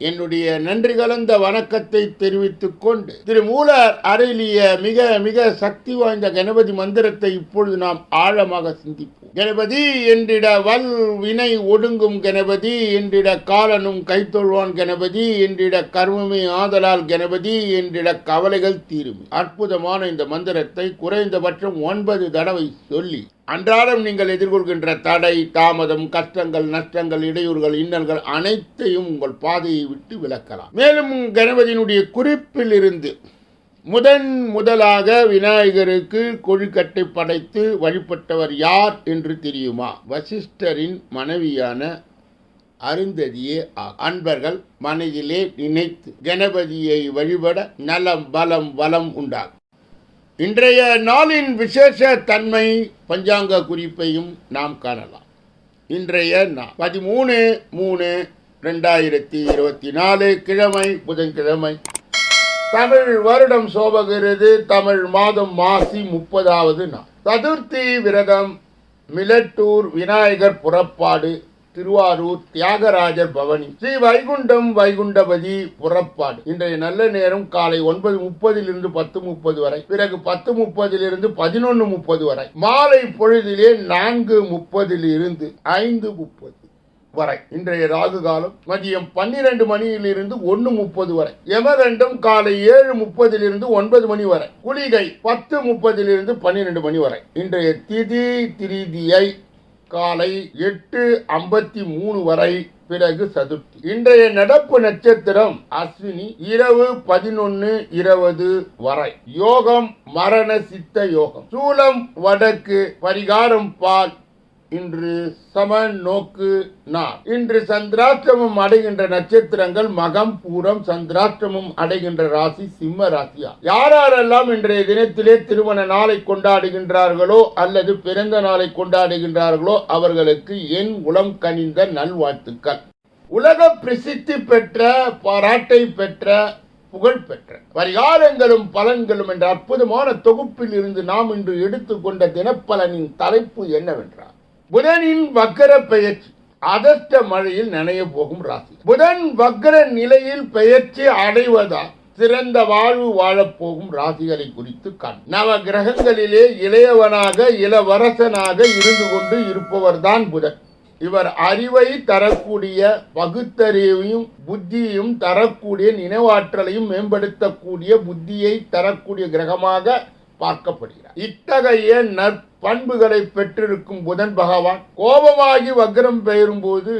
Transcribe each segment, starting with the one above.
என்னுடைய நன்றி கலந்த வணக்கத்தை தெரிவித்துக் கொண்டு திரு மூலர் அருளிய மிக மிக சக்தி வாய்ந்த கணபதி மந்திரத்தை இப்பொழுது நாம் ஆழமாக சிந்திப்போம். கணபதி என்றிட வல் வினை ஒடுங்கும் கணபதி என்றிட காலனும் கைத்தொழ்வான் கணபதி என்றிட கர்மமே ஆதலால் கணபதி என்றிட கவலைகள் தீரும். அற்புதமான இந்த மந்திரத்தை குறைந்தபட்சம் ஒன்பது தடவை சொல்லி அன்றாடம் நீங்கள் எதிர்கொள்கின்ற தடை தாமதம் கஷ்டங்கள் நஷ்டங்கள் இடையூறுகள் இன்னல்கள் அனைத்தையும் உங்கள் பாதையை விட்டு விலக்கலாம். மேலும் கணபதியினுடைய குறிப்பில் இருந்து முதன் முதலாக விநாயகருக்கு கொழுக்கட்டை படைத்து வழிபட்டவர் யார் என்று தெரியுமா? வசிஷ்டரின் மனைவியான அருந்ததியே அன்பர்கள் மனதிலே நினைத்து கணபதியை வழிபட நலம் பலம் வளம் உண்டாகும். இன்றைய நாளின் விசேஷ தன்மை பஞ்சாங்க குறிப்பையும் நாம் காணலாம். இன்றைய நாள் பதிமூணு மூணு ரெண்டாயிரத்தி இருபத்தி நாலு கிழமை புதன்கிழமை. தமிழ் வருடம் சோபகிறது தமிழ் மாதம் மாசி முப்பதாவது நாள். சதுர்த்தி விரதம் மிலட்டூர் விநாயகர் புறப்பாடு திருவாரூர் தியாகராஜர் பவனி. ஸ்ரீ வைகுண்டம் வைகுண்டபதி புறப்பாடு. இன்றைய நல்ல நேரம் காலை ஒன்பது முப்பதிலிருந்து பத்து முப்பது வரை. பிறகு பத்து முப்பதிலிருந்து பதினொன்று முப்பது வரை. மாலை பொழுதிலே நான்கு முப்பதிலிருந்து ஐந்து முப்பது வரை. இன்றைய ராகு காலம் மதியம் பன்னிரண்டு மணியிலிருந்து ஒன்று முப்பது வரை. யமகண்டம் காலை ஏழு முப்பதிலிருந்து ஒன்பது மணி வரை. குளிகை பத்து முப்பதிலிருந்து பன்னிரண்டு மணி வரை. இன்றைய திதி திரிதியை காலை எட்டு ஐம்பத்தி மூணு வரை பிறகு சதுர்த்தி. இன்றைய நடப்பு நட்சத்திரம் அஸ்வினி இரவு பதினொன்னு இருபது வரை. யோகம் மரண சித்த யோகம். சூலம் வடக்கு பரிகாரம் பால் இன்று சம நோக்கு நாள். இன்று சந்திராஷ்டமம் அடைகின்ற நட்சத்திரங்கள் மகம் பூரம் சந்திராஷ்டமம் அடைகின்ற ராசி சிம்ம ராசியா. யாரெல்லாம் இன்றைய தினத்திலே திருமண நாளை கொண்டாடுகின்றார்களோ அல்லது பிறந்த நாளை கொண்டாடுகின்றார்களோ அவர்களுக்கு என் உளம் கனிந்த நல்வாழ்த்துக்கள். உலக பிரசித்தி பெற்ற பாராட்டை பெற்ற புகழ் பெற்ற. பரிகாரங்களும் பலன்களும் என்ற அற்புதமான தொகுப்பில் இருந்து நாம் இன்று எடுத்துக்கொண்ட தினப்பலனின் தலைப்பு என்னவென்றால் புதனின் வக்கர பெயர்ச்சி. அதஸ்ட மழையில் நனைய போகும் ராசி. புதன் வக்கர நிலையில் பெயர்ச்சி அடைவதால் சிறந்த வாழ்வு வாழப்போகும் ராசிகளை குறித்து காண். நவ கிரகங்களிலே இளையவனாக இளவரசனாக இருந்து கொண்டு இருப்பவர்தான் புதன். இவர் அறிவை தரக்கூடிய பகுத்தறிவையும் புத்தியையும் தரக்கூடிய நினைவாற்றலையும் மேம்படுத்தக்கூடிய புத்தியை தரக்கூடிய கிரகமாக பார்க்கப்படுகிறார். இத்தகைய நற்பண்புகளை பெற்றிருக்கும் புதன் பகவான் கோபமாகி வக்ரம் பெயரும் போது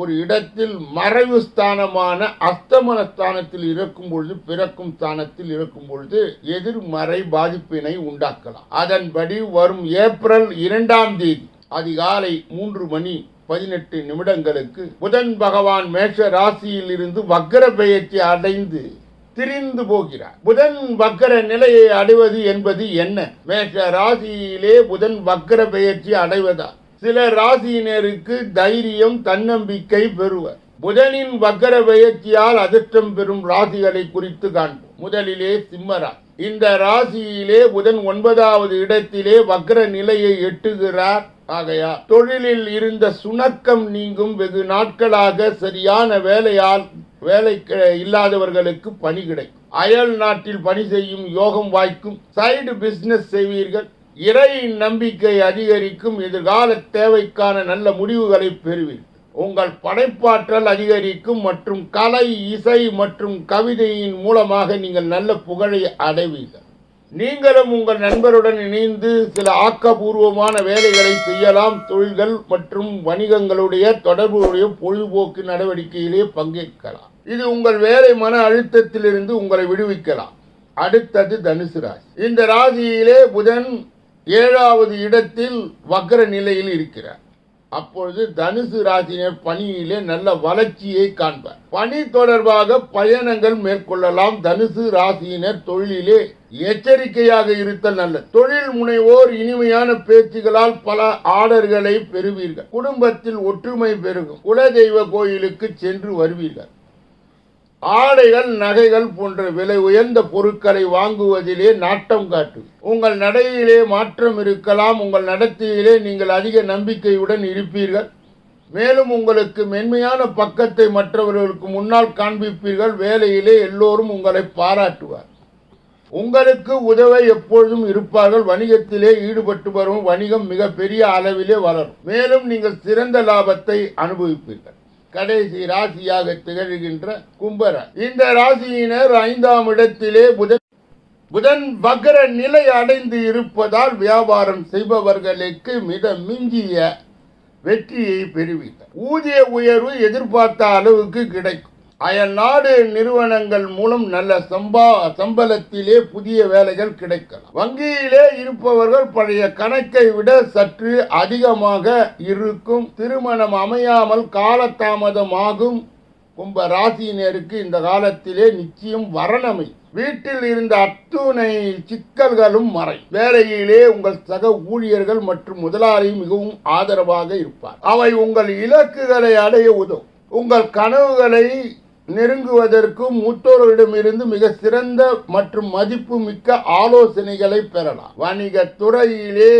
ஒரு இடத்தில் மறைவு ஸ்தானமான அஸ்தமன ஸ்தானத்தில் இருக்கும் பொழுது பிறக்கும் ஸ்தானத்தில் இருக்கும் பொழுது எதிர்மறை பாதிப்பினை உண்டாக்கலாம். அதன்படி வரும் ஏப்ரல் இரண்டாம் தேதி அதிகாலை மூன்று மணி பதினெட்டு நிமிடங்களுக்கு புதன் பகவான் மேஷ ராசியில் இருந்து வக்ர பெயர்ச்சி அடைந்து திரிந்து போகிறார். புதன் வக்கர நிலையை அடைவது என்பது என்ன? மேஷ ராசியிலே புதன் வக்கர பெயர்ச்சி அடைவதா சில ராசியினருக்கு தைரியம் தன்னம்பிக்கை பெறுவர். புதனின் வக்கர பெயர்ச்சியால் அதிர்ஷ்டம் பெறும் ராசிகளை குறித்து காண்போம். முதலிலே சிம்மரா இந்த ராசியிலே புதன் ஒன்பதாவது இடத்திலே வக்கர நிலையை எட்டுகிறார். ஆகையா தொழிலில் இருந்த சுணக்கம் நீங்கும் வெகு நாட்களாக சரியான வேலையால் வேலை இல்லாதவர்களுக்கு பணி கிடைக்கும். அயல் நாட்டில் பணி செய்யும் யோகம் வாய்க்கும் சைடு பிசினஸ் செய்வீர்கள். இறை நம்பிக்கை அதிகரிக்கும் எதிர்கால தேவைக்கான நல்ல முடிவுகளை பெறுவீர்கள். உங்கள் படைப்பாற்றல் அதிகரிக்கும் மற்றும் கலை இசை மற்றும் கவிதையின் மூலமாக நீங்கள் நல்ல புகழை அடைவீர்கள். நீங்களும் உங்கள் நண்பருடன் இணைந்து சில ஆக்கபூர்வமான வேலைகளை செய்யலாம். தொழில்கள் மற்றும் வணிகங்களுடைய தொடர்புடைய பொழுதுபோக்கு நடவடிக்கையிலே பங்கேற்கலாம். இது உங்கள் வேலை மன அழுத்தத்திலிருந்து உங்களை விடுவிக்கலாம். அடுத்தது தனுசு ராசி. இந்த ராசியிலே புதன் ஏழாவது இடத்தில் வக்ர நிலையில் இருக்கிறார். அப்பொழுது தனுசு ராசினர் பணியிலே நல்ல வளர்ச்சியை காண்பார். பணி தொடர்பாக பயணங்கள் மேற்கொள்ளலாம். தனுசு ராசியினர் தொழிலிலே எச்சரிக்கையாக இருத்தல் நல்ல தொழில் முனைவோர் இனிமையான பேச்சுகளால் பல ஆர்டர்களை பெறுவீர்கள். குடும்பத்தில் ஒற்றுமை பெருகும். குலதெய்வ கோயிலுக்கு சென்று வருவீர்கள். ஆடைகள் நகைகள் போன்ற விலை உயர்ந்த பொருட்களை வாங்குவதிலே நாட்டம் காட்டு. உங்கள் நடையிலே மாற்றம் இருக்கலாம் உங்கள் நடத்தையிலே நீங்கள் அதிக நம்பிக்கையுடன் இருப்பீர்கள். மேலும் உங்களுக்கு மென்மையான பக்கத்தை மற்றவர்களுக்கு முன்னால் காண்பிப்பீர்கள். வேலையிலே எல்லோரும் உங்களை பாராட்டுவார். உங்களுக்கு உதவ எப்பொழுதும் இருப்பார்கள். வணிகத்திலே ஈடுபட்டு வரும் வணிகம் மிக பெரிய அளவிலே வளரும். மேலும் நீங்கள் சிறந்த லாபத்தை அனுபவிப்பீர்கள். கடைசி ராசியாக திகழ்கின்ற கும்பர. இந்த ராசியினர் ஐந்தாம் இடத்திலே புதன் புதன் வக்ர நிலை அடைந்து இருப்பதால் வியாபாரம் செய்பவர்களுக்கு மிக மிஞ்சிய வெற்றியை பெறுவீர்கள். ஊதிய உயர்வு எதிர்பார்த்த அளவுக்கு கிடைக்கும். அயல்நாடு நிறுவனங்கள் மூலம் நல்ல சம்பா சம்பளத்திலே புதிய வேலைகள் கிடைக்கலாம். வங்கியிலே இருப்பவர்கள் பழைய கணக்கை விட சற்று அதிகமாக இருக்கும். திருமணம் அமையாமல் காலதாமதமாகும். கும்ப ராசியினருக்கு இந்த காலத்திலே நிச்சயம் வரணமை. வீட்டில் இருந்த அத்துணை சிக்கல்களும் மறை வேலையிலே உங்கள் சக ஊழியர்கள் மற்றும் முதலாளி மிகவும் ஆதரவாக இருப்பார். அவை உங்கள் இலக்குகளை அடைய உதவும். உங்கள் கனவுகளை நெருங்குவதற்கும் மூத்தோர்களிடமிருந்து மிக சிறந்த மற்றும் மதிப்பு மிக்க ஆலோசனைகளை பெறலாம். வணிக துறையிலே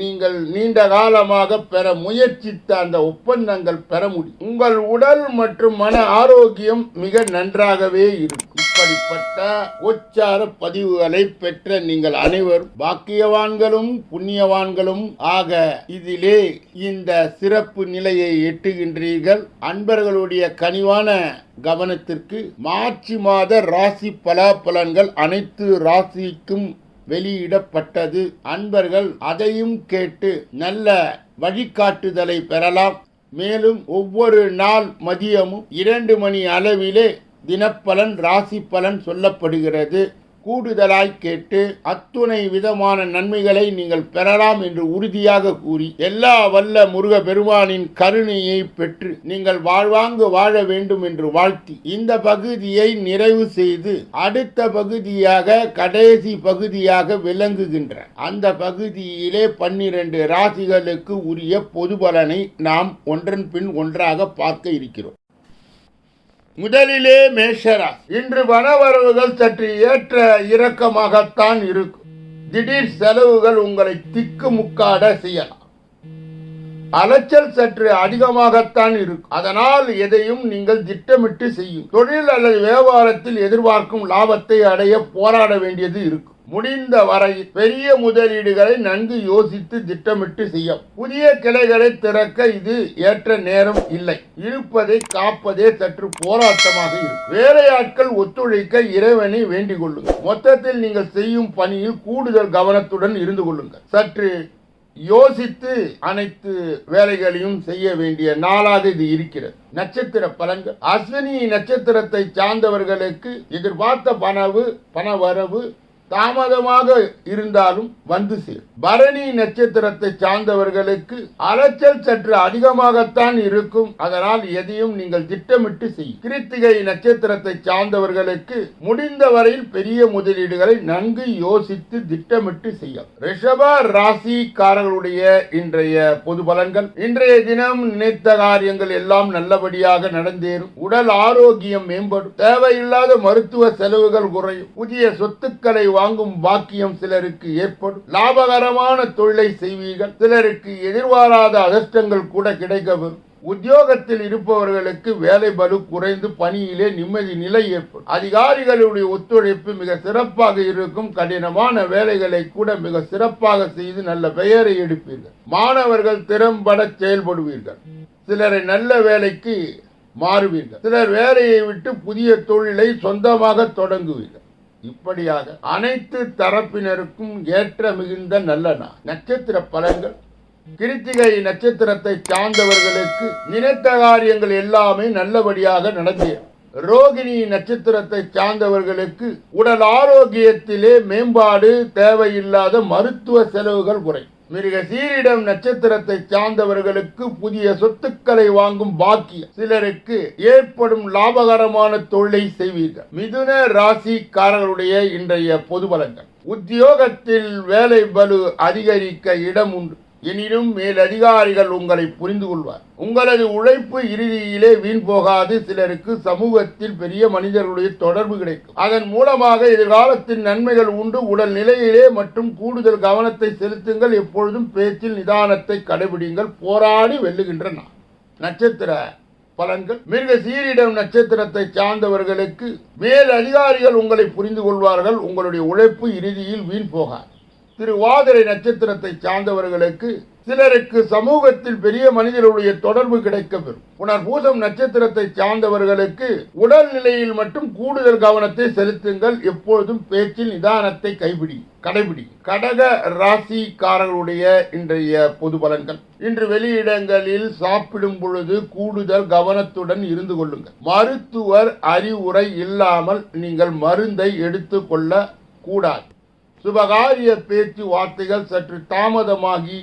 நீங்கள் நீண்ட காலமாக பெற முயற்சித்த அந்த ஒப்பந்தங்கள் பெற முடியும். உங்கள் உடல் மற்றும் மன ஆரோக்கியம் மிக நன்றாகவே இருக்கும். இப்படிப்பட்ட உச்சார பதிவுகளை பெற்ற நீங்கள் அனைவரும் பாக்கியவான்களும் புண்ணியவான்களும் ஆக இதிலே இந்த சிறப்பு நிலையை எட்டுகின்றீர்கள். அன்பர்களுடைய கனிவான கவனத்திற்கு மார்ச் மாத ராசி பலாபலன்கள் அனைத்து ராசிக்கும் வெளியிடப்பட்டது. அன்பர்கள் அதையும் கேட்டு நல்ல வழிகாட்டுதலை பெறலாம். மேலும் ஒவ்வொரு நாள் மதியமும் இரண்டு மணி அளவிலே தினப்பலன் ராசி பலன் சொல்லப்படுகிறது. கூடுதலாய் கேட்டு அத்துணை விதமான நன்மைகளை நீங்கள் பெறலாம் என்று உறுதியாக கூறி எல்லா வல்ல முருக பெருமானின் கருணையை பெற்று நீங்கள் வாழ்வாங்கு வாழ வேண்டும் என்று வாழ்த்தி இந்த பகுதியை நிறைவு செய்து அடுத்த பகுதியாக கடைசி பகுதியாக விளங்குகின்ற அந்த பகுதியிலே பன்னிரண்டு ராசிகளுக்கு உரிய பொது பலனை நாம் ஒன்றன் பின் ஒன்றாக பார்க்க இருக்கிறோம். முதலிலே மேஷரா இன்று வனவரவுகள் சற்று ஏற்ற இறக்கமாகத்தான் இருக்கும். திடீர் செலவுகள் உங்களை திக்கு முக்காட செய்யலாம். அலைச்சல் சற்று அதிகமாகத்தான் இருக்கும். அதனால் எதையும் நீங்கள் திட்டமிட்டு செய்யும். தொழில் அல்லது வியாபாரத்தில் எதிர்பார்க்கும் லாபத்தை அடைய போராட வேண்டியது இருக்கும். முடிந்த வரை பெரிய முதலீடுகளை நன்கு யோசித்து திட்டமிட்டு செய்யும். புதிய கிளைகளை திறக்க இது ஏற்ற நேரம் இல்லை. இருப்பதை காப்பதே சற்று போராட்டமாக இருக்கும். வேலையாட்கள் ஒத்துழைக்க இறைவனை வேண்டிக் கொள்ளுங்கள். மொத்தத்தில் நீங்கள் செய்யும் பணியில் கூடுதல் கவனத்துடன் இருந்து கொள்ளுங்கள். சற்று யோசித்து அனைத்து வேலைகளையும் செய்ய வேண்டிய நாளாக இது இருக்கிறது. நட்சத்திர பலன்கள். அஸ்வினி நட்சத்திரத்தை சார்ந்தவர்களுக்கு எதிர்பார்த்த பணவு பண வரவு தாமதமாக இருந்தாலும் வந்து சேரும். பரணி நட்சத்திரத்தை சார்ந்தவர்களுக்கு அலைச்சல் சற்று அதிகமாகத்தான் இருக்கும். அதனால் எதையும் நீங்கள் திட்டமிட்டு செய்யும் கிருத்திகை நட்சத்திரத்தை சார்ந்தவர்களுக்கு முடிந்த வரையில் பெரிய முதலீடுகளை நன்கு யோசித்து திட்டமிட்டு செய்யும் ரிஷப ராசிக்காரர்களுடைய இன்றைய பொது பலன்கள். இன்றைய தினம் நினைத்த காரியங்கள் எல்லாம் நல்லபடியாக நடந்தேறும். உடல் ஆரோக்கியம் மேம்படும். தேவையில்லாத மருத்துவ செலவுகள் குறையும். புதிய சொத்துக்களை வா வாங்கும் பாக்கியம் சிலருக்கு ஏற்படும். லாபகரமான தொழிலை செய்வீர்கள். சிலருக்கு எதிர்பாராத அதிர்ஷ்டங்கள் கூட கிடைக்கவும் உத்தியோகத்தில் இருப்பவர்களுக்கு வேலை பலு குறைந்து பணியிலே நிம்மதி நிலை ஏற்படும். அதிகாரிகளுடைய ஒத்துழைப்பு மிக சிறப்பாக இருக்கும். கடினமான வேலைகளை கூட மிக சிறப்பாக செய்து நல்ல பெயரை எடுப்பீர்கள். மாணவர்கள் திறம்பட செயல்படுவீர்கள். சிலரை நல்ல வேலைக்கு மாறுவீர்கள். சிலர் வேலையை விட்டு புதிய தொழிலை சொந்தமாக தொடங்குவீர்கள். இப்படியாக அனைத்து தரப்பினருக்கும் ஏற்ற மிகுந்த நல்ல நாள். நட்சத்திர பலன்கள். கிருத்திகை நட்சத்திரத்தை சார்ந்தவர்களுக்கு நினைத்த காரியங்கள் எல்லாமே நல்லபடியாக நடந்தேறும் ரோகிணி நட்சத்திரத்தை சார்ந்தவர்களுக்கு உடல் ஆரோக்கியத்திலே மேம்பாடு தேவையில்லாத மருத்துவ செலவுகள் குறை மிருக சீரிடம் நட்சத்திரத்தை சார்ந்தவர்களுக்கு புதிய சொத்துக்களை வாங்கும் பாக்கியம். சிலருக்கு ஏற்படும் லாபகரமான தொழிலை செய்வீர்கள். மிதுன ராசிக்காரர்களுடைய இன்றைய பொது பலன்கள். உத்தியோகத்தில் வேலை பலு அதிகரிக்க இடம் உண்டு. எனினும் மேலதிகாரிகள் உங்களை புரிந்து கொள்வார் உங்களது உழைப்பு இறுதியிலே வீண் போகாது. சிலருக்கு சமூகத்தில் பெரிய மனிதர்களுடைய தொடர்பு கிடைக்கும். அதன் மூலமாக எதிர்காலத்தின் நன்மைகள் உண்டு. உடல் நிலையிலே மற்றும் கூடுதல் கவனத்தை செலுத்துங்கள். எப்பொழுதும் பேச்சில் நிதானத்தை கடைபிடிங்கள். போராடி வெல்லுகின்ற நான் நட்சத்திர பலன்கள். மிருக சீரிடம் நட்சத்திரத்தை சார்ந்தவர்களுக்கு மேல் அதிகாரிகள் உங்களை புரிந்து கொள்வார்கள் உங்களுடைய உழைப்பு இறுதியில் வீண் போகாது. திருவாதிரை நட்சத்திரத்தை சார்ந்தவர்களுக்கு சிலருக்கு சமூகத்தில் பெரிய மனிதர்களுடைய தொடர்பு கிடைக்கப்பெறும். புனர்பூசம் நட்சத்திரத்தை சார்ந்தவர்களுக்கு உடல் நிலையில் மட்டும் கூடுதல் கவனத்தை செலுத்துங்கள். எப்பொழுதும் பேச்சில் நிதானத்தை கைபிடி கடைபிடி. கடக ராசிக்காரர்களுடைய இன்றைய பொது பலன்கள். இன்று வெளியிடங்களில் சாப்பிடும் பொழுது கூடுதல் கவனத்துடன் இருந்து கொள்ளுங்கள். மருத்துவர் அறிவுரை இல்லாமல் நீங்கள் மருந்தை எடுத்துக்கொள்ள கூடாது. சுபகாரிய பேச்சு வார்த்தைகள் சற்று தாமதமாகி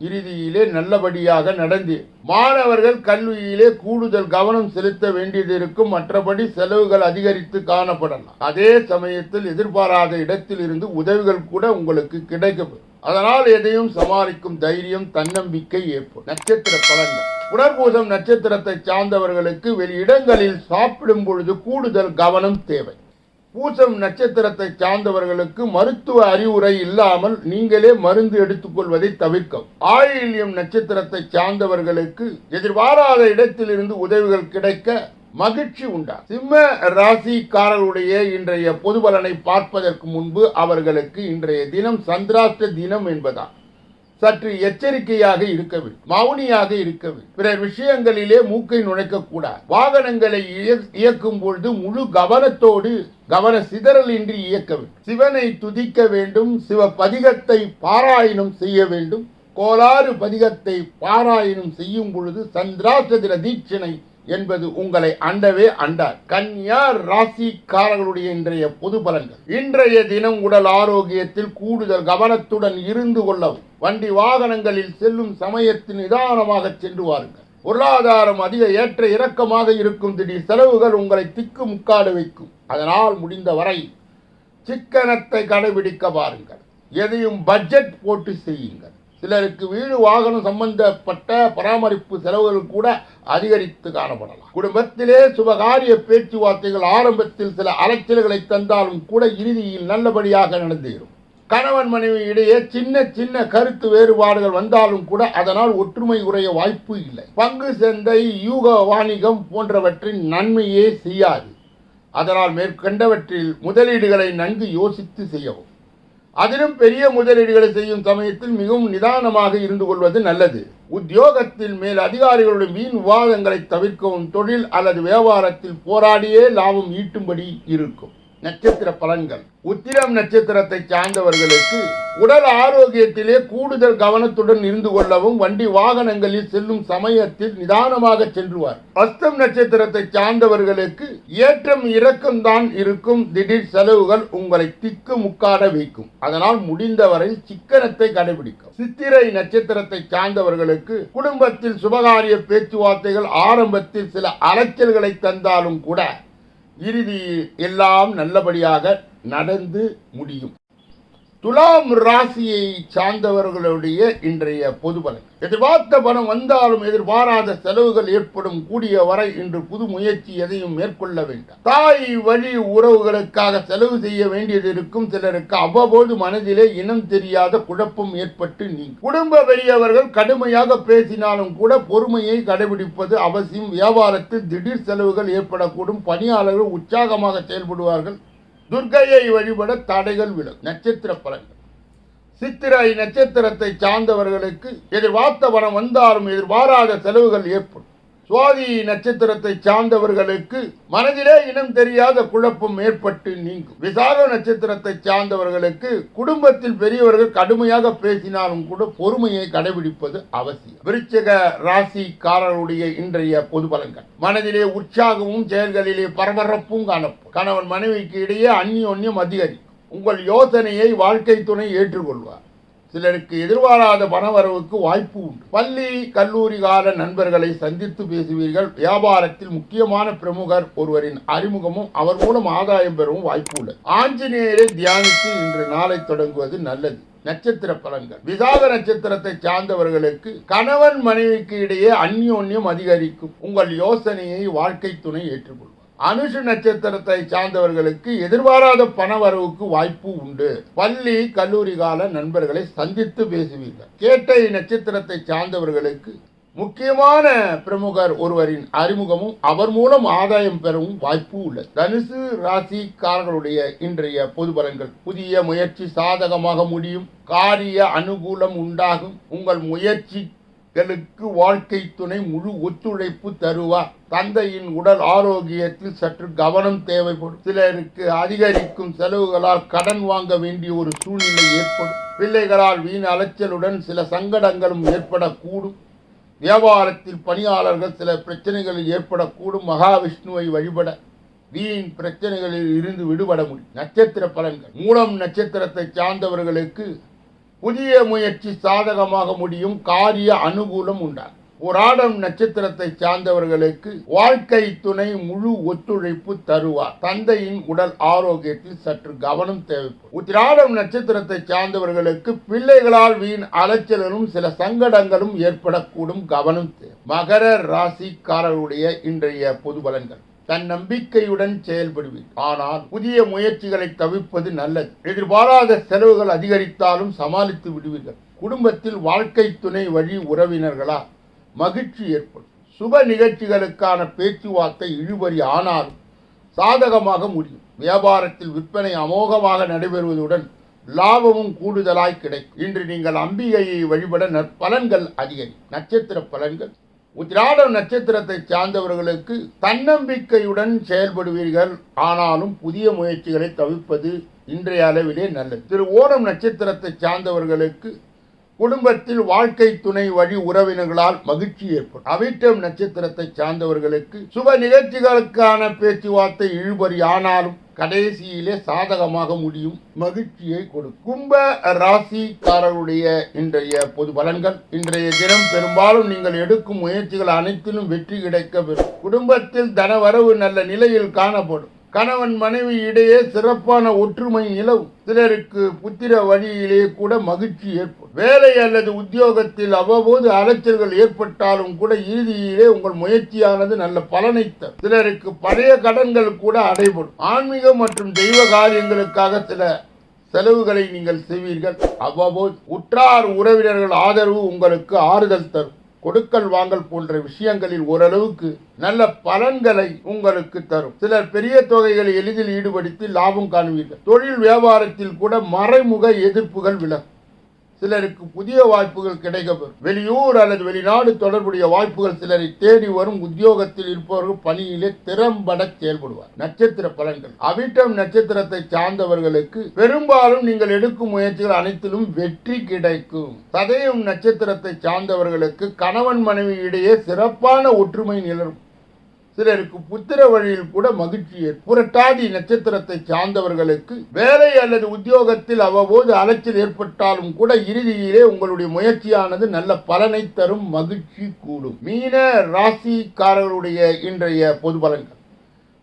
இறுதியிலே நல்லபடியாக நடந்து மாணவர்கள் கல்வியிலே கூடுதல் கவனம் செலுத்த வேண்டியது இருக்கும் மற்றபடி செலவுகள் அதிகரித்து காணப்படலாம். அதே சமயத்தில் எதிர்பாராத இடத்தில் இருந்து உதவிகள் கூட உங்களுக்கு கிடைக்கப்படும் அதனால் எதையும் சமாளிக்கும் தைரியம் தன்னம்பிக்கை ஏற்படும். நட்சத்திர பலன்கள். புனர்பூசம் நட்சத்திரத்தை சார்ந்தவர்களுக்கு வெளியிடங்களில் சாப்பிடும் பொழுது கூடுதல் கவனம் தேவை. பூசம் நட்சத்திரத்தை சார்ந்தவர்களுக்கு மருத்துவ அறிவுரை இல்லாமல் நீங்களே மருந்து எடுத்துக்கொள்வதை தவிர்க்கும். ஆயில்யம் நட்சத்திரத்தை சார்ந்தவர்களுக்கு எதிர்பாராத இடத்திலிருந்து உதவிகள் கிடைக்க மகிழ்ச்சி உண்டா சிம்ம ராசிக்காரருடைய இன்றைய பொது பலனை பார்ப்பதற்கு முன்பு அவர்களுக்கு இன்றைய தினம் சந்திராஷ்ட தினம் என்பதா சற்று எச்சரிக்கையாக இருக்க வேண்டும். மௌனியாக இருக்க வேண்டும். பிற விஷயங்களிலே மூக்கை நுழைக்க கூடாது வாகனங்களை இயக்கும் பொழுது முழு கவனத்தோடு கவன சிதறல் இன்றி இயக்க வேண்டும். சிவனை துதிக்க வேண்டும். சிவ பதிகத்தை பாராயணம் செய்ய வேண்டும். கோளாறு பதிகத்தை பாராயணம் செய்யும் பொழுது சந்திராசதிர தீட்சணை என்பது உங்களை அண்டவே அண்டார் கன்யா ராசிக்காரர்களுடைய இன்றைய பொது பலன்கள். இன்றைய தினம் உடல் ஆரோக்கியத்தில் கூடுதல் கவனத்துடன் இருந்து கொள்ளவும். வண்டி வாகனங்களில் செல்லும் சமயத்தில் நிதானமாக சென்று வாருங்கள் பொருளாதாரம் அதிக ஏற்ற இறக்கமாக இருக்கும் திடீர் செலவுகள் உங்களை திக்கு முக்காடு வைக்கும். அதனால் முடிந்த வரை சிக்கனத்தை கடைபிடிக்க பாருங்கள் எதையும் பட்ஜெட் போட்டு செய்யுங்கள். சிலருக்கு வீடு வாகனம் சம்பந்தப்பட்ட பராமரிப்பு செலவுகள் கூட அதிகரித்து காணப்படலாம். குடும்பத்திலே சுபகாரிய பேச்சுவார்த்தைகள் ஆரம்பத்தில் சில அலைச்சல்களை தந்தாலும் கூட இறுதியில் நல்லபடியாக நடந்தேறும். கணவன் மனைவி இடையே சின்ன சின்ன கருத்து வேறுபாடுகள் வந்தாலும் கூட அதனால் ஒற்றுமை உரைய வாய்ப்பு இல்லை. பங்கு சந்தை யூக வாணிகம் போன்றவற்றின் நன்மையே செய்யாது. அதனால் மேற்கண்டவற்றில் முதலீடுகளை நன்கு யோசித்து செய்யவும். அதிலும் பெரிய முதலீடுகளை செய்யும் சமயத்தில் மிகவும் நிதானமாக இருந்து கொள்வது நல்லது. உத்தியோகத்தில் மேல் அதிகாரிகளுடைய வீண் விவாதங்களை தவிர்க்கவும் தொழில் அல்லது வியாபாரத்தில் போராடியே லாபம் ஈட்டும்படி இருக்கும். நட்சத்திர பலன்கள். உத்திரம் நட்சத்திரத்தை சார்ந்தவர்களுக்கு உடல் ஆரோக்கியத்திலே கூடுதல் கவனத்துடன் இருந்து கொள்ளவும் வண்டி வாகனங்களில் செல்லும் சமயத்தில் நிதானமாக சென்றுவார். அஸ்தம் நட்சத்திரத்தை சார்ந்தவர்களுக்கு ஏற்றம் இறக்கம் தான் இருக்கும். திடீர் செலவுகள் உங்களை திக்கு முக்காட வைக்கும். அதனால் முடிந்தவரை சிக்கனத்தை கடைபிடிக்கும். சித்திரை நட்சத்திரத்தை சார்ந்தவர்களுக்கு குடும்பத்தில் சுபகாரிய பேச்சுவார்த்தைகள் ஆரம்பத்தில் சில அலைச்சல்களை தந்தாலும் கூட இறுதி எல்லாம் நல்லபடியாக நடந்து முடியும். துலாம் ராசியை சார்ந்தவர்களுடைய இன்றைய பொது பலன். எதிர்பார்த்த பணம் வந்தாலும் எதிர்பாராத செலவுகள் ஏற்படும் கூடிய வரை இன்று புது முயற்சி எதையும் மேற்கொள்ள வேண்டாம். தாய் வழி உறவுகளுக்காக செலவு செய்ய வேண்டியது இருக்கும் சிலருக்கு அவ்வப்போது மனதிலே இனம் தெரியாத குழப்பம் ஏற்பட்டு நீ குடும்ப பெரியவர்கள் கடுமையாக பேசினாலும் கூட பொறுமையை கடைபிடிப்பது அவசியம். வியாபாரத்தில் திடீர் செலவுகள் ஏற்படக்கூடும். பணியாளர்கள் உற்சாகமாக செயல்படுவார்கள். துர்கையை வழிபட தடைகள் விழும். நட்சத்திர பலன்கள். சித்திரை நட்சத்திரத்தை சார்ந்தவர்களுக்கு எதிர்பார்த்த பணம் வந்தாலும் எதிர்பாராத செலவுகள் ஏற்படும். சுவாதி நட்சத்திரத்தை சார்ந்தவர்களுக்கு மனதிலே இனம் தெரியாத குழப்பம் ஏற்பட்டு நீங்கும். விசாக நட்சத்திரத்தை சார்ந்தவர்களுக்கு குடும்பத்தில் பெரியவர்கள் கடுமையாக பேசினாலும் கூட பொறுமையை கடைபிடிப்பது அவசியம். விருச்சக ராசிக்காரருடைய இன்றைய பொது பலன்கள். மனதிலே உற்சாகமும் செயல்களிலே பரபரப்பும் காணப்படும். கணவன் மனைவிக்கு இடையே அந்நியோன்யம் அதிகரிக்கும். உங்கள் யோசனையை வாழ்க்கை துணை ஏற்றுக்கொள்வார். சிலருக்கு எதிர்பாராத பணவரவுக்கு வாய்ப்பு உண்டு. பள்ளி கல்லூரி கால நண்பர்களை சந்தித்து பேசுவீர்கள். வியாபாரத்தில் முக்கியமான பிரமுகர் ஒருவரின் அறிமுகமும் அவர் மூலம் ஆதாயம் பெறவும் வாய்ப்பு உள்ளது ஆஞ்சநேயரை தியானித்து இன்று நாளை தொடங்குவது நல்லது. நட்சத்திர பலன்கள். விசாக நட்சத்திரத்தை சார்ந்தவர்களுக்கு கணவன் மனைவிக்கு இடையே அந்யோன்யம் அதிகரிக்கும். உங்கள் யோசனையை வாழ்க்கை துணை ஏற்றுக்கொள்ளும். அனுஷ நட்சத்திரத்தை சார்ந்தவர்களுக்கு எதிர்பாராத பண வரவுக்கு வாய்ப்பு உண்டு. பள்ளி கல்லூரி கால நண்பர்களை சந்தித்து பேசுவீர்கள். கேட்டை நட்சத்திரத்தை சார்ந்தவர்களுக்கு முக்கியமான பிரமுகர் ஒருவரின் அறிமுகமும் அவர் மூலம் ஆதாயம் பெறவும் வாய்ப்பு உள்ளது தனுசு ராசிக்காரர்களுடைய இன்றைய பொது பலன்கள். புதிய முயற்சி சாதகமாக முடியும். காரிய அனுகூலம் உண்டாகும். உங்கள் முயற்சி முயற்சிகளுக்கு வாழ்க்கை துணை முழு ஒத்துழைப்பு தருவார் தந்தையின் உடல் ஆரோக்கியத்தில் சற்று கவனம் தேவைப்படும். சிலருக்கு அதிகரிக்கும் செலவுகளால் கடன் வாங்க வேண்டிய ஒரு சூழ்நிலை ஏற்படும். பிள்ளைகளால் வீண் அலைச்சலுடன் சில சங்கடங்களும் ஏற்படக்கூடும். வியாபாரத்தில் பணியாளர்கள் சில பிரச்சனைகளில் ஏற்படக்கூடும். மகாவிஷ்ணுவை வழிபட வீண் பிரச்சனைகளில் இருந்து விடுபட முடியும். நட்சத்திர பலன்கள். மூலம் நட்சத்திரத்தை சார்ந்தவர்களுக்கு புதிய முயற்சி சாதகமாக முடியும் காரிய அனுகூலம் உண்டாகும். உராடம் நட்சத்திரத்தை சார்ந்தவர்களுக்கு வாழ்க்கை துணை முழு ஒத்துழைப்பு தருவார். தந்தையின் உடல் ஆரோக்கியத்தில் சற்று கவனம் தேவைப்படும். உத்திராடம் நட்சத்திரத்தை சார்ந்தவர்களுக்கு பிள்ளைகளால் வீண் அலைச்சலும் சில சங்கடங்களும் ஏற்படக்கூடும் கவனம் தேவை. மகர ராசிக்காரர்களுடைய இன்றைய பொது பலன்கள். தன் நம்பிக்கையுடன் செயல்படுவீர் ஆனால் புதிய முயற்சிகளை தவிர்ப்பது நல்லது. எதிர்பாராத செலவுகள் அதிகரித்தாலும் சமாளித்து விடுவீர்கள். குடும்பத்தில் வாழ்க்கை துணை வழி உறவினர்களா மகிழ்ச்சி ஏற்படும். சுப நிகழ்ச்சிகளுக்கான பேச்சுவார்த்தை இழுபறி ஆனாலும் சாதகமாக முடியும். வியாபாரத்தில் விற்பனை அமோகமாக நடைபெறுவதுடன் லாபமும் கூடுதலாய் கிடைக்கும். இன்று நீங்கள் அம்பிகையை வழிபட நற்பலன்கள் அதிகரிக்கும். நட்சத்திர பலன்கள் உத்திராட நட்சத்திரத்தை சார்ந்தவர்களுக்கு தன்னம்பிக்கையுடன் செயல்படுவீர்கள். ஆனாலும் புதிய முயற்சிகளை தவிர்ப்பது இன்றைய அளவிலே நல்லது. திரு ஓணம் நட்சத்திரத்தை சார்ந்தவர்களுக்கு குடும்பத்தில் வாழ்க்கை துணை வழி உறவினர்களால் மகிழ்ச்சி ஏற்படும். அவிட்டம் நட்சத்திரத்தை சார்ந்தவர்களுக்கு சுப நிகழ்ச்சிகளுக்கான பேச்சுவார்த்தை இழுபறி. ஆனாலும் கடைசியிலே சாதகமாக முடியும். மகிழ்ச்சியை கொடுக்கும். கும்ப ராசிக்காரருடைய இன்றைய பொது பலன்கள். இன்றைய தினம் பெரும்பாலும் நீங்கள் எடுக்கும் முயற்சிகள் அனைத்திலும் வெற்றி கிடைக்க பெறும். குடும்பத்தில் தனவரவு நல்ல நிலையில் காணப்படும். கணவன் மனைவி இடையே சிறப்பான ஒற்றுமை நிலவும் சிலருக்கு புத்திர வழியிலே கூட மகிழ்ச்சி ஏற்படும். வேலை அல்லது உத்தியோகத்தில் அவ்வப்போது அலைச்சல்கள் ஏற்பட்டாலும் கூட இறுதியிலே உங்கள் முயற்சியானது நல்ல பலனை தரும். சிலருக்கு பழைய கடன்கள் கூட அடைபடும். ஆன்மீக மற்றும் தெய்வ காரியங்களுக்காக சில செலவுகளை நீங்கள் செய்வீர்கள். அவ்வப்போது உற்றார் உறவினர்கள் ஆதரவு உங்களுக்கு ஆறுதல் தரும். கொடுக்கல் வாங்கல் போன்ற விஷயங்களில் ஓரளவுக்கு நல்ல பலன்களை உங்களுக்கு தரும். சிலர் பெரிய தொகைகளை எளிதில் ஈடுபடுத்தி லாபம் காணுவீர்கள். தொழில் வியாபாரத்தில் கூட மறைமுக எதிர்ப்புகள் விலகும். சிலருக்கு புதிய வாய்ப்புகள் கிடைக்கப்பெறும். வெளியூர் அல்லது வெளிநாடு தொடர்புடைய வாய்ப்புகள் சிலரை தேடி வரும் உத்தியோகத்தில் இருப்பவர்கள் பணியிலே திறம்பட செயல்படுவார். நட்சத்திர பலன்கள். அவிட்டம் நட்சத்திரத்தை சார்ந்தவர்களுக்கு பெரும்பாலும் நீங்கள் எடுக்கும் முயற்சிகள் அனைத்திலும் வெற்றி கிடைக்கும். சதயம் நட்சத்திரத்தை சார்ந்தவர்களுக்கு கணவன் மனைவி இடையே சிறப்பான ஒற்றுமை நிலரும் சிலருக்கு புத்திர வழியில் கூட மகிழ்ச்சி புரட்டாதி நட்சத்திரத்தை சார்ந்தவர்களுக்கு வேலை அல்லது உத்தியோகத்தில் அவ்வப்போது அலைச்சல் ஏற்பட்டாலும் கூட இறுதியிலே உங்களுடைய முயற்சியானது நல்ல பலனை தரும் மகிழ்ச்சி கூடும். மீன ராசிக்காரர்களுடைய இன்றைய பொது பலன்கள்.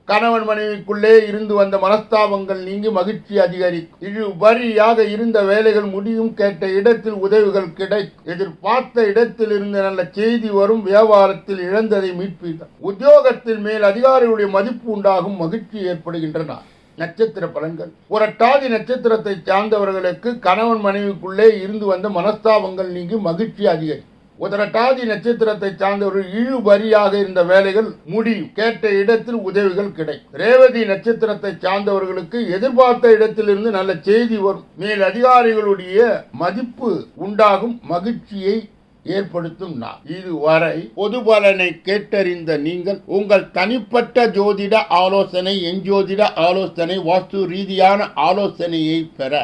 கணவன் மனைவிக்குள்ளே இருந்து வந்த மனஸ்தாபங்கள் நீங்கி மகிழ்ச்சி அதிகரிக்கும். இது வரியாக இருந்த வேலைகள் முடியும் கேட்ட இடத்தில் உதவிகள் கிடைக்கும் எதிர்பார்த்த இடத்தில் இருந்து நல்ல செய்தி வரும் வியாபாரத்தில் இழந்ததை மீட்பீர்கள். உத்தியோகத்தில் மேல் அதிகாரிகளுடைய மதிப்பு உண்டாகும் மகிழ்ச்சி ஏற்படுகின்றன. நட்சத்திர பலன்கள். புரட்டாதி நட்சத்திரத்தை சார்ந்தவர்களுக்கு கணவன் மனைவிக்குள்ளே இருந்து வந்த மனஸ்தாபங்கள் நீங்கி மகிழ்ச்சி அதிகரிக்கும். உதரட்டாதி நட்சத்திரத்தை சார்ந்தவர்கள் இழுபறியாக இருந்த வேலைகள் முடியும். கேட்ட இடத்தில் உதவிகள் கிடைக்கும். ரேவதி நட்சத்திரத்தை சார்ந்தவர்களுக்கு எதிர்பார்த்த இடத்திலிருந்து நல்ல செய்தி வரும். மேல் அதிகாரிகளுடைய மதிப்பு உண்டாகும். மகிழ்ச்சியை ஏற்படுத்தும் நான் இதுவரை பொது பலனை கேட்டறிந்த நீங்கள் உங்கள் தனிப்பட்ட ஜோதிட ஆலோசனை எஞ்சோதிட ஆலோசனை வாஸ்து ரீதியான ஆலோசனையை பெற